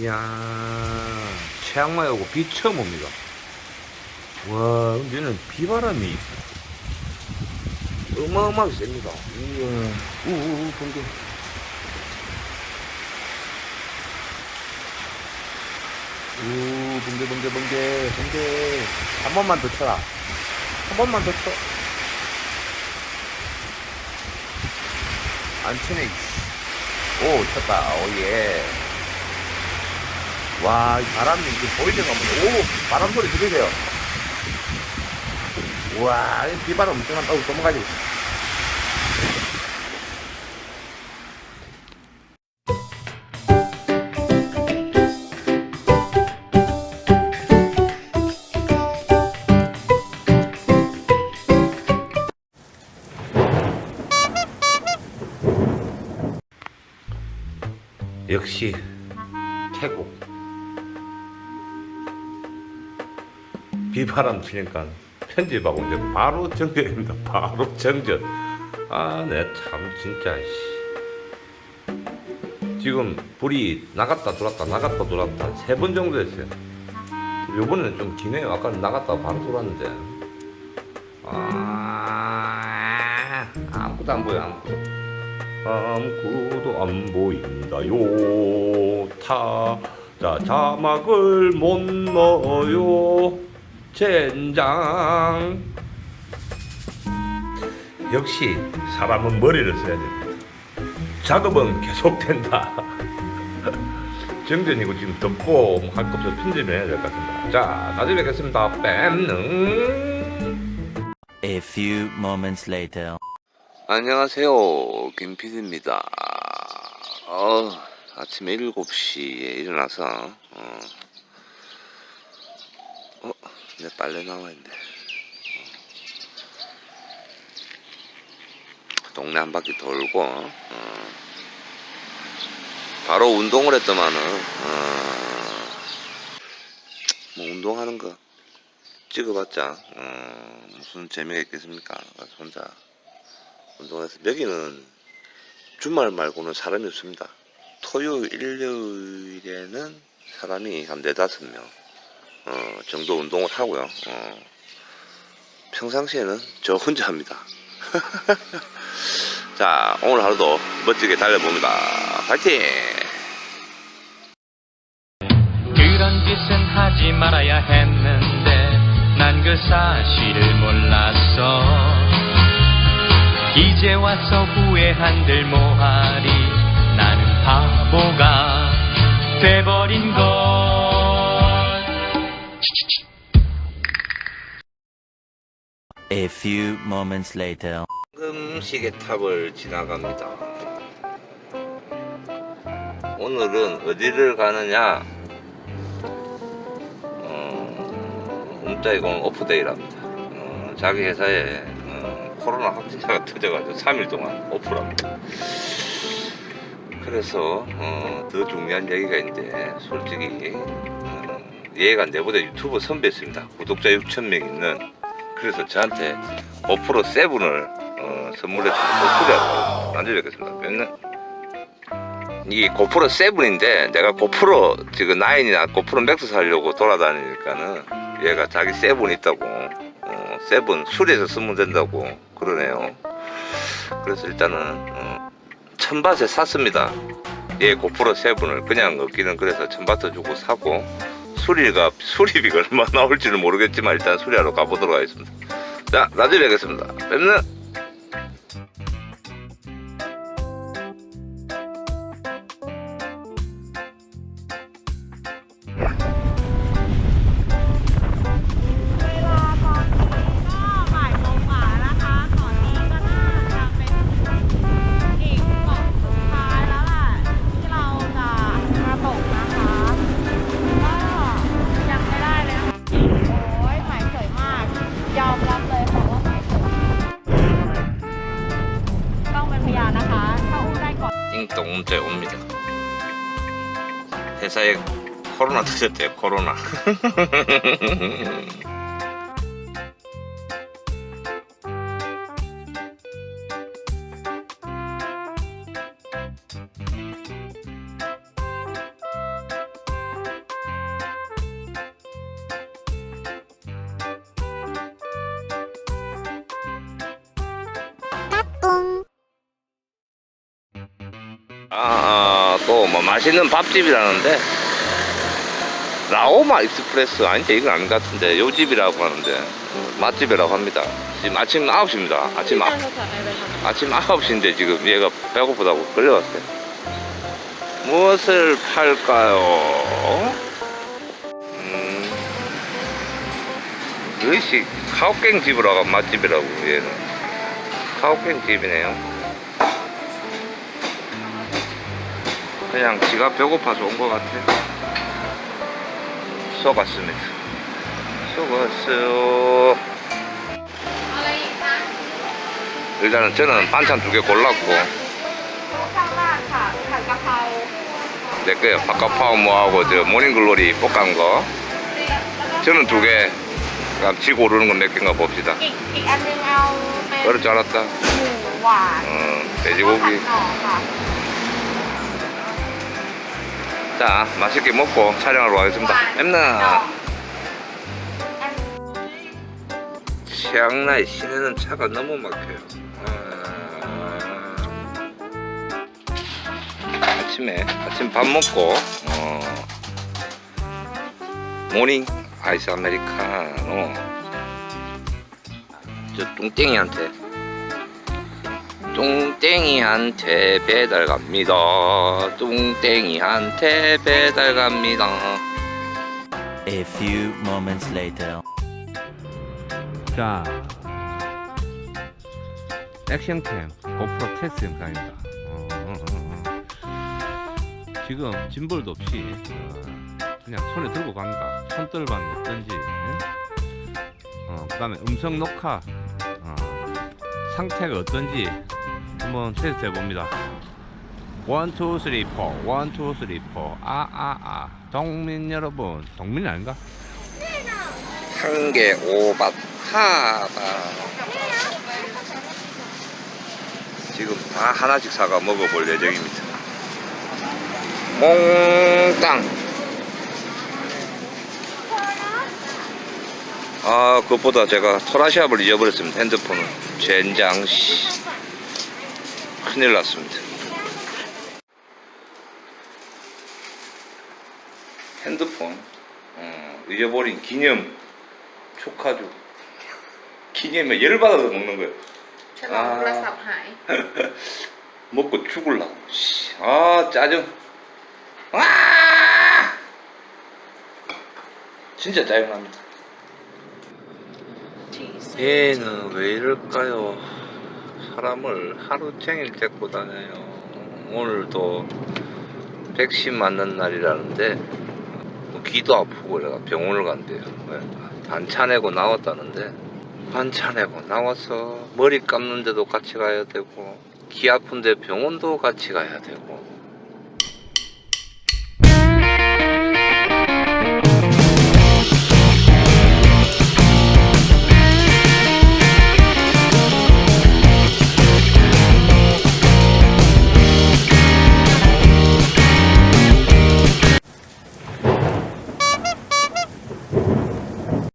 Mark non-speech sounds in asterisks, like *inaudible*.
이야, 최악마에 오고 비 처음 옵니다. 와, 근데 얘는 비바람이 어마어마하게 셉니다. 우와, 우우, 번개. 우, 번개, 번개, 번개, 번개. 한 번만 더 쳐라. 한 번만 더 쳐. 안 치네. 오, 쳤다. 오, 예. 와, 이 바람이 이게 보이는 거 보면, 오, 바람 소리 들리세요? 우와, 이 비바람 엄청 한다고 넘어가지. 역시 태국 비바람 치니까 편집하고 이제 바로 정전입니다. 바로 정전. 아, 내 참 진짜 씨. 지금 불이 나갔다 들어왔다 나갔다 들어왔다 세 번 정도 했어요. 요번에는 좀 기네요. 아까 나갔다 바로 들어왔는데. 아, 아무것도 안 보여 아무것도. 아무것도 안 보인다요. 타 자 자막을 못 넣어요. 젠장. 역시 사람은 머리를 써야 됩니다. 작업은 계속된다. *laughs* 정전이고 지금 덥고 뭐할거 없어 편집을 해야 될 것 같습니다. 자, 나중에 뵙겠습니다. 뺨능. A few moments later. 안녕하세요. 김PD입니다. 어, 아침에 7시에 일어나서, 어, 어, 내 빨래 나와있네. 동네 한 바퀴 돌고, 어, 바로 운동을 했더만은, 어, 뭐 운동하는 거 찍어봤자, 어, 무슨 재미가 있겠습니까? 혼자 운동해서 여기는 주말 말고는 사람이 없습니다. 토요일, 일요일에는 사람이 한 네다섯 명 어, 정도 운동을 하고요. 어, 평상시에는 저 혼자 합니다. *laughs* 자, 오늘 하루도 멋지게 달려봅니다. 파이팅! 그런 짓은 하지 말아야 했는데 난 그 사실을 몰랐어 이제 와서 후회한들 뭐하리 나는 바보가 돼버린 걸 A few moments later. 황금 시계탑을 지나갑니다. 오늘은 어디를 가느냐? 어, 오늘 오프데이랍니다. 어, 자기 회사에 어, 코로나 확진자가 *laughs* 터져가지고 3일 동안 오프랍니다. 그래서 어, 더 중요한 얘기가 있는데 솔직히 어, 얘가 내보다 유튜브 선배였습니다. 구독자 6천 명 있는 그래서 저한테 5% 세븐을 어, 선물해주는 소리하고 나중에 뵙겠습니다. 맨날 이 고프로 세븐인데 내가 고프로 지금 나인이나 고프로 맥스 사려고 돌아다니니까는 얘가 자기 세븐 있다고 어, 세븐 수리해서 쓰면 된다고 그러네요. 그래서 일단은 어, 천밭에 샀습니다. 얘 고프로 세븐을 그냥 얻기는 그래서 천밭에 주고 사고 수리가 수리비가 얼마 나올지는 모르겠지만 일단 수리하러 가보도록 하겠습니다. 자 나중에 뵙겠습니다. 뵙는. 동 문자 옵니다. 회사에 코로나 터졌대요, 코로나. *laughs* 맛있는 밥집이라는데 라오마 익스프레스 아닌데 이건 아닌 것 같은데 요 집이라고 하는데 맛집이라고 합니다. 지금 아침 9시입니다. 아침 아, 아침 9시인데 지금 얘가 배고프다고 끌려왔어요. 무엇을 팔까요? 음, 의식 카오깽 집으로 가 맛집이라고 얘는. 카오깽 집이네요. 그냥 지가 배고파서 온 것 같아요 속았습니다 속았어요 일단은 저는 반찬 두 개 골랐고 내 거요. 바카파오 뭐하고 저 모닝글로리 볶은 거. 저는 두 개. 그럼 지 고르는 건 몇 개인가 봅시다. 그럴 줄 알았다. 응, 돼지고기. 자 맛있게 먹고 촬영하러 가겠습니다. 엠나? 시앙나이 시내는 차가 너무 막혀요. 아... 침에 아침 밥 먹고 어... 모닝 아이스 아메리카노. 저 뚱땡이한테 뚱땡이한테 배달 갑니다. 뚱땡이한테 배달 갑니다. A few moments later. 자, 액션캠 고프로 테스트 영상입니다. 어, 어, 어, 어. 지금 짐볼도 없이 어, 그냥 손에 들고 갑니다. 손떨반 어떤지, 응? 어, 그다음에 음성 녹화 어, 상태가 어떤지 한번 테스트 해봅니다. 원, 투, 쓰리, 포. 원, 투, 쓰리, 포. 아, 아, 아. 동민 여러분. 동민이 아닌가? 한 개 오바 타다 지금 다 하나씩 사가 먹어볼 예정입니다 몽땅 아 그것보다 제가 토라시압을 잊어버렸습니다 핸드폰을 젠장 씨 큰일 났습니다. 핸드폰 어, 잊어버린 기념 초카주 기념에 열 받아서 먹는 거예요. 아, *laughs* 먹고 죽을라. 아 짜증. 아 진짜 짜증납니다. 얘는 왜 이럴까요? 사람을 하루 종일 데리고 다녀요 오늘도 백신 맞는 날이라는데 뭐 귀도 아프고 내가 병원을 간대요 왜? 반차 내고 나왔다는데 반차 내고 나와서 머리 감는데도 같이 가야 되고 귀 아픈데 병원도 같이 가야 되고